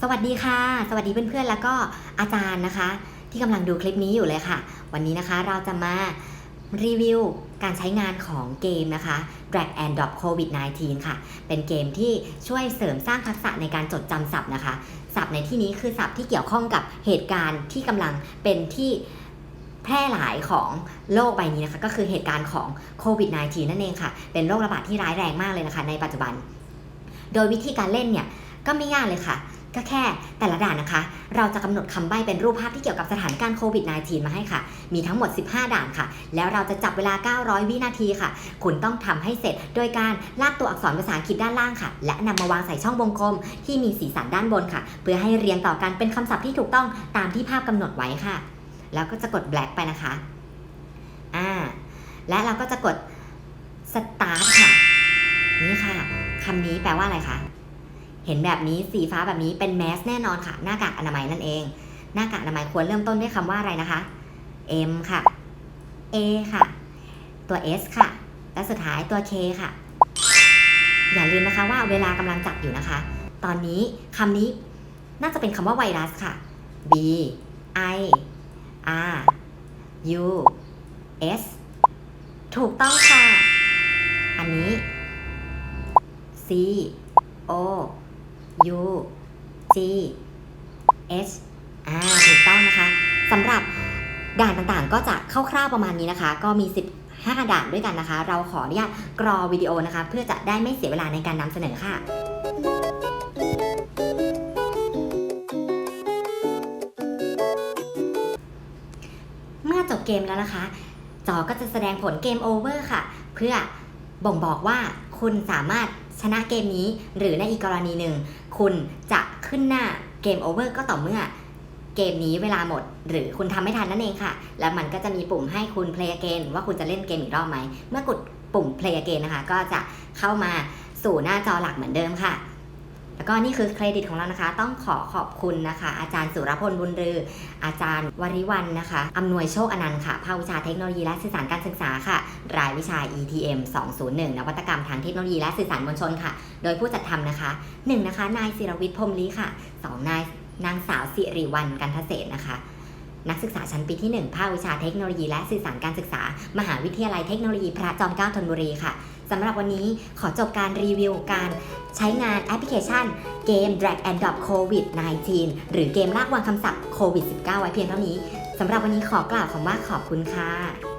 สวัสดีค่ะ สวัสดีเพื่อนๆ แล้วก็อาจารย์นะคะ ที่กำลังดูคลิปนี้อยู่เลยค่ะ วันนี้นะคะเราจะมารีวิวการใช้งานของเกมนะคะ Drag and Drop COVID 19 ค่ะ เป็นเกมที่ช่วยเสริมสร้างทักษะในการจดจำศัพท์นะคะ ศัพท์ในที่นี้คือศัพท์ที่เกี่ยวข้องกับเหตุการณ์ที่กำลังเป็นที่แพร่หลายของโลกใบนี้นะคะ ก็คือเหตุการณ์ของโควิด -19 นั่นเองค่ะ เป็นโรคระบาดที่ร้ายแรงมากเลยนะคะ ในปัจจุบัน โดยวิธีการเล่นเนี่ยก็ไม่ยากเลยค่ะ ก็แค่แต่ละด่านนะคะ เราจะกำหนดคำใบ้เป็นรูปภาพที่เกี่ยวกับสถานการณ์โควิด -19 มาให้ค่ะ มีทั้งหมด 15 ด่านค่ะ แล้วเราจะจับเวลา 900 วินาทีค่ะ คุณต้องทำให้เสร็จ โดยการลากตัวอักษรภาษาอังกฤษด้านล่างค่ะ และนำมาวางใส่ช่องวงกลม ที่มีสีสันด้านบนค่ะ เพื่อให้เรียงต่อกันเป็นคำศัพท์ที่ถูกต้องตามที่ภาพกำหนดไว้ค่ะ แล้วก็จะกด black ไปนะคะอ่าและเราก็จะกด start ค่ะ นี่ค่ะคำนี้แปลว่าอะไรคะ เห็นแบบนี้สีฟ้าแบบนี้เป็นแมสแน่นอนค่ะ หน้ากากอนามัยนั่นเอง หน้ากากอนามัยควรเริ่มต้นด้วยคำว่าอะไรนะคะ M ค่ะ A ค่ะ ตัว S ค่ะ และสุดท้ายตัว K ค่ะ อย่าลืมนะคะว่าเวลากำลังจับอยู่นะคะ ตอนนี้คำนี้น่าจะเป็นคำว่าไวรัสค่ะ B I R U S ถูกต้องค่ะ อันนี้ C O U G H อ่าถูกต้องนะคะสำหรับด่านต่างๆ ก็จะคร่าวๆประมาณนี้นะคะ ก็มี 15 ด่านด้วยกันนะคะ เราขออนุญาตกรอวิดีโอนะคะ เพื่อจะได้ไม่เสียเวลาในการนำเสนอค่ะเมื่อจบเกมแล้วนะคะ จอก็จะแสดงผลเกมโอเวอร์ค่ะ เพื่อบ่งบอกว่าคุณสามารถ ชนะเกมนี้ หรือในอีกกรณีหนึ่ง คุณจะขึ้นหน้าเกมโอเวอร์ก็ต่อเมื่อเกมนี้เวลาหมด หรือคุณทำไม่ทันนั่นเองค่ะ แล้วมันก็จะมีปุ่มให้คุณ play again ว่าคุณจะเล่นเกมอีกรอบไหม เมื่อกดปุ่ม play again นะคะ ก็จะเข้ามาสู่หน้าจอหลักเหมือนเดิมค่ะ แล้วก็นี่คือเครดิตของเรานะคะ ต้องขอขอบคุณนะคะ อาจารย์สุรพลบุญรือ อาจารย์วริวันนะคะอำนวยโชคอนันต์ค่ะภาควิชาเทคโนโลยีและสื่อสารการศึกษาค่ะ รายวิชา ETM 201 นวัตกรรมทางเทคโนโลยีและสื่อสารมวลชนค่ะ โดยผู้จัดทำนะคะ 1 นะคะนายศิรวิทย์พรมลีค่ะ 2 นายนางสาวสิริวัลกันทเศษนะคะ นักศึกษาชั้นปีที่ 1 ภาควิชาเทคโนโลยีและสื่อสารการศึกษา มหาวิทยาลัยเทคโนโลยีพระจอมเกล้าธนบุรีค่ะสำหรับวันนี้ขอจบการรีวิวการใช้งานแอปพลิเคชัน เกม Drag and Drop COVID 19หรือเกมลากวางคำศัพท์โควิด -19 ไว้เพียงเท่านี้สำหรับวันนี้ขอกล่าวคำว่าขอบคุณค่ะ